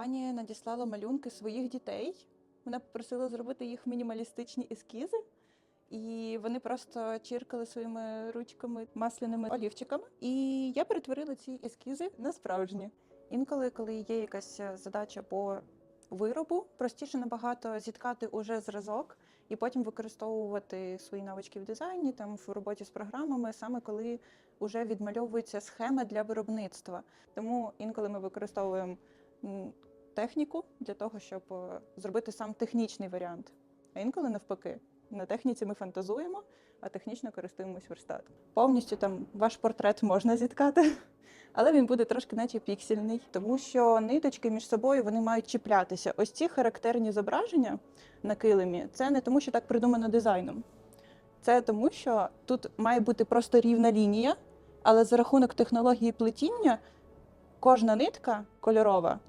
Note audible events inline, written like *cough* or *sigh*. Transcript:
Пані надіслала малюнки своїх дітей. Вона попросила зробити їх мінімалістичні ескізи, і вони просто чиркали своїми ручками масляними олівчиками. І я перетворила ці ескізи на справжні. Інколи, коли є якась задача по виробу, простіше набагато зіткати уже зразок і потім використовувати свої навички в дизайні, там в роботі з програмами, саме коли вже відмальовується схема для виробництва. Тому інколи ми використовуємо техніку для того, щоб е, зробити сам технічний варіант. А інколи навпаки. На техніці ми фантазуємо, а технічно користуємось верстатом. Повністю там ваш портрет можна зіткати, *laughs* але він буде трошки наче піксельний, тому що ниточки між собою вони мають чіплятися. Ось ці характерні зображення на килимі це не тому, що так придумано дизайном. Це тому, що тут має бути просто рівна лінія, але за рахунок технології плетіння кожна нитка кольорова